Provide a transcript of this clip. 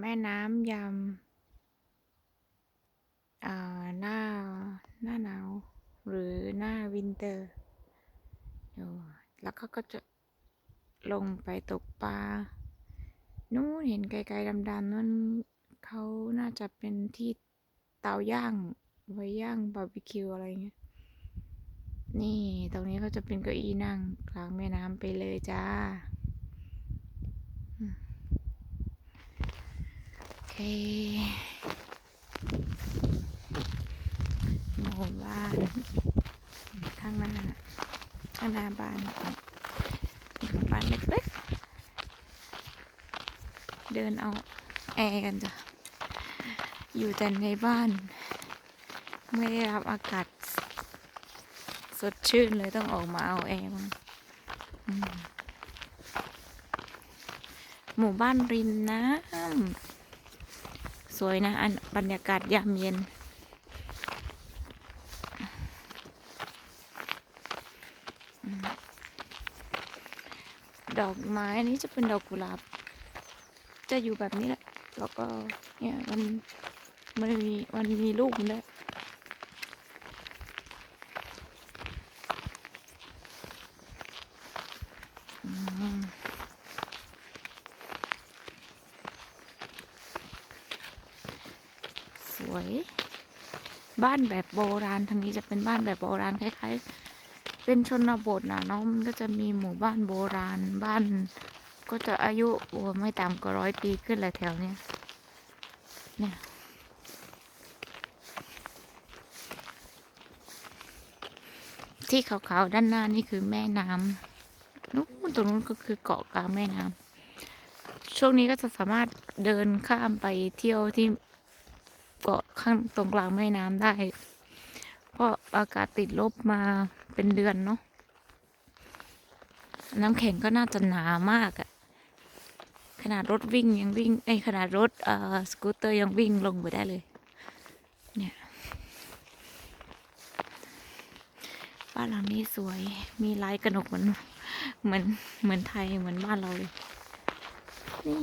แม่น้ำยำอ่าหน้า หน้าหนาว หรือหน้าวินเตอร์อยู่แล้วเขาก็จะลงไปตกปลา นู้นเห็นไกลๆดำๆนั่นเขาน่าจะเป็นที่เตาย่าง ไว้ย่างบาร์บีคิวอะไรเงี้ย นี่ตรงนี้ก็จะเป็นเก้าอี้นั่งกลางแม่น้ำไปเลยจ้า อืม โอเคหมู่บ้านข้างหน้าข้างหน้าบ้านบ้านเล็กๆเดินเอาแอร์กันจ้ะอยู่แต่ในบ้าน ไม่ได้รับอากาศ สดชื่นเลยต้องออกมาเอาแอร์บ้งหมู่บ้านริมน้ำ สวยนะ อันบรรยากาศยามเย็น ดอกไม้นี้จะเป็นดอกกุหลาบ จะอยู่แบบนี้แหละ แล้วก็เนี่ยมันมันมีมันมีลูกมันด้วยอืม วย บ้านแบบโบราณทางนี้จะเป็นบ้านแบบโบราณคล้ายๆ เป็นชนบทนะเนาะมันก็จะมีหมู่บ้านโบราณบ้านก็จะอายุโอ้ไม่ต่ำกว่าร้อยปีขึ้นแหละแถวเนี้ยเนี่ยที่ขาวๆด้านหน้านี่คือแม่น้ำนู้นตรงนู้นก็คือเกาะกลางแม่น้ำช่วงนี้ก็จะสามารถเดินข้ามไปเที่ยวที่ ข้างตรงกลางแม่น้ำได้ เพราะอากาศติดลบมาเป็นเดือนเนาะน้ำแข็งก็น่าจะหนามากอะขนาดรถวิ่งยังวิ่งไอขนาดรถเอ่อสกูตเตอร์ยังวิ่งลงไปได้เลย เนี่ยบ้านหลังนี้สวยมีลายกระหนกเหมือนเหมือนเหมือนไทยเหมือนบ้านเราเลยนี่